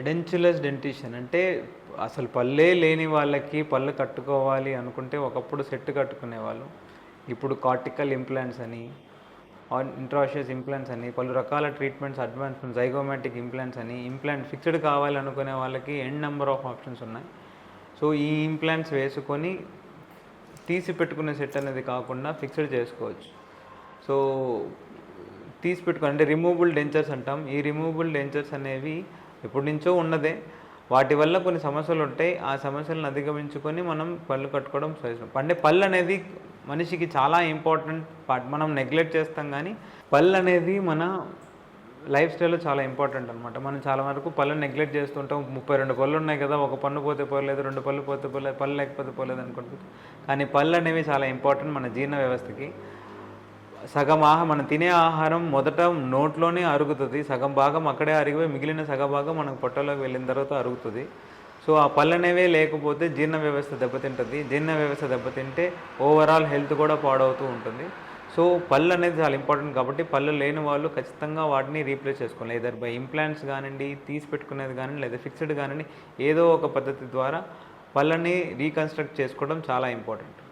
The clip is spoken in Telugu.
ఎడెన్చులస్ డెంటిషన్ అంటే అసలు పళ్ళే లేని వాళ్ళకి పళ్ళు కట్టుకోవాలి అనుకుంటే ఒకప్పుడు సెట్ కట్టుకునేవాళ్ళు. ఇప్పుడు కార్టికల్ ఇంప్లాంట్స్ అని ఇంట్రాషియస్ ఇంప్లాంట్స్ అని పలు రకాల ట్రీట్మెంట్స్ అడ్వాన్స్మెంట్ జైగోమాటిక్ ఇంప్లాంట్స్ అని ఇంప్లాంట్ ఫిక్స్డ్ కావాలనుకునే వాళ్ళకి ఎండ్ నెంబర్ ఆఫ్ ఆప్షన్స్ ఉన్నాయి. సో ఈ ఇంప్లాంట్స్ వేసుకొని తీసి పెట్టుకునే సెట్ అనేది కాకుండా ఫిక్స్డ్ చేసుకోవచ్చు. సో తీసి పెట్టుకుని అంటే రిమూవబుల్ డెంచర్స్ అంటాం. ఈ రిమూవబుల్ డెంచర్స్ అనేవి ఎప్పటి నుంచో ఉన్నదే. వాటి వల్ల కొన్ని సమస్యలు ఉంటాయి. ఆ సమస్యలను అధిగమించుకొని మనం పళ్ళు కట్టుకోవడం సజెషన్ అంటే పళ్ళు అనేది మనిషికి చాలా ఇంపార్టెంట్ పార్ట్. మనం నెగ్లెక్ట్ చేస్తాం కానీ పళ్ళు అనేది మన లైఫ్ స్టైల్లో చాలా ఇంపార్టెంట్ అనమాట మనం చాలా వరకు పళ్ళు నెగ్లెక్ట్ చేస్తుంటాం. ముప్పై రెండు పళ్ళు ఉన్నాయి కదా ఒక పన్ను పోతే పోలేదు రెండు పళ్ళు పోతే పోలేదు పళ్ళు లేకపోతే పోలేదు అనుకుంటుంది కానీ పళ్ళు అనేవి చాలా ఇంపార్టెంట్ మన జీర్ణ వ్యవస్థకి. సగం ఆహా మనం తినే ఆహారం మొదట నోట్లోనే అరుగుతుంది. సగం భాగం అక్కడే అరిగిపోయి మిగిలిన సగం భాగం మనకు పొట్టలోకి వెళ్ళిన తర్వాత అరుగుతుంది. సో ఆ పళ్ళు అనేవే లేకపోతే జీర్ణ వ్యవస్థ దెబ్బతింటుంది. జీర్ణ వ్యవస్థ దెబ్బతింటే ఓవరాల్ హెల్త్ కూడా పాడవుతూ ఉంటుంది. సో పళ్ళు అనేది చాలా ఇంపార్టెంట్ కాబట్టి పళ్ళు లేని వాళ్ళు ఖచ్చితంగా వాటిని రీప్లేస్ చేసుకోవాలి. ఏదర్ బై ఇంప్లాంట్స్ కానివ్వండి తీసి పెట్టుకునేది కానివ్వండి లేదా ఫిక్స్డ్ కానివ్వండి ఏదో ఒక పద్ధతి ద్వారా పళ్ళని రీకన్స్ట్రక్ట్ చేసుకోవడం చాలా ఇంపార్టెంట్